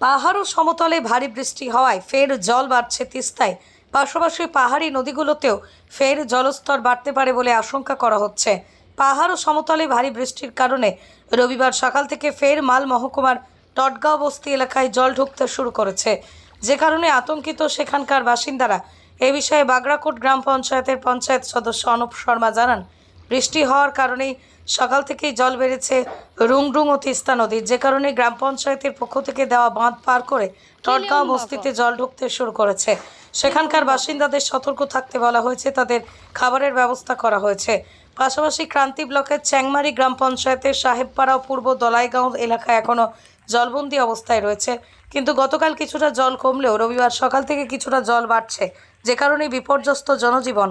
পাহাড় ও সমতলে ভারী বৃষ্টি হওয়ায় ফের জল বাড়ছে তিস্তায়। পাশাপাশি পাহাড়ি নদীগুলোতেও ফের জলস্তর বাড়তে পারে বলে আশঙ্কা করা হচ্ছে। পাহাড় ও সমতলে ভারী বৃষ্টির কারণে রবিবার সকাল থেকে ফের মাল মহকুমার টটগাঁও বস্তি এলাকায় জল ঢুকতে শুরু করেছে। যে কারণে আতঙ্কিত সেখানকার বাসিন্দারা। এ বিষয়ে বাগড়াকোট গ্রাম পঞ্চায়েতের পঞ্চায়েত সদস্য অনুপ শর্মা জানান। বৃষ্টি হওয়ার কারণেই সকাল থেকেই জল বেড়েছে রুংরুং ও তিস্তা নদীর যে কারণে গ্রাম পঞ্চায়েতের পক্ষ থেকে দেওয়া বাঁধ পার করে টটগাঁও বস্তিতে জল ঢুকতে শুরু করেছে। সেখানকার বাসিন্দাদের সতর্ক থাকতে বলা হয়েছে তাদের খাবারের ব্যবস্থা করা হয়েছে। পাশাপাশি ক্রান্তি ব্লকের চ্যাংমারি গ্রাম পঞ্চায়েতের সাহেবপাড়া ও পূর্ব দলাইগাঁও এলাকা এখনও জলবন্দি অবস্থায় রয়েছে। কিন্তু গতকাল কিছুটা জল কমলেও রবিবার সকাল থেকে কিছুটা জল বাড়ছে। যে কারণে বিপর্যস্ত জনজীবন।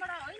おい!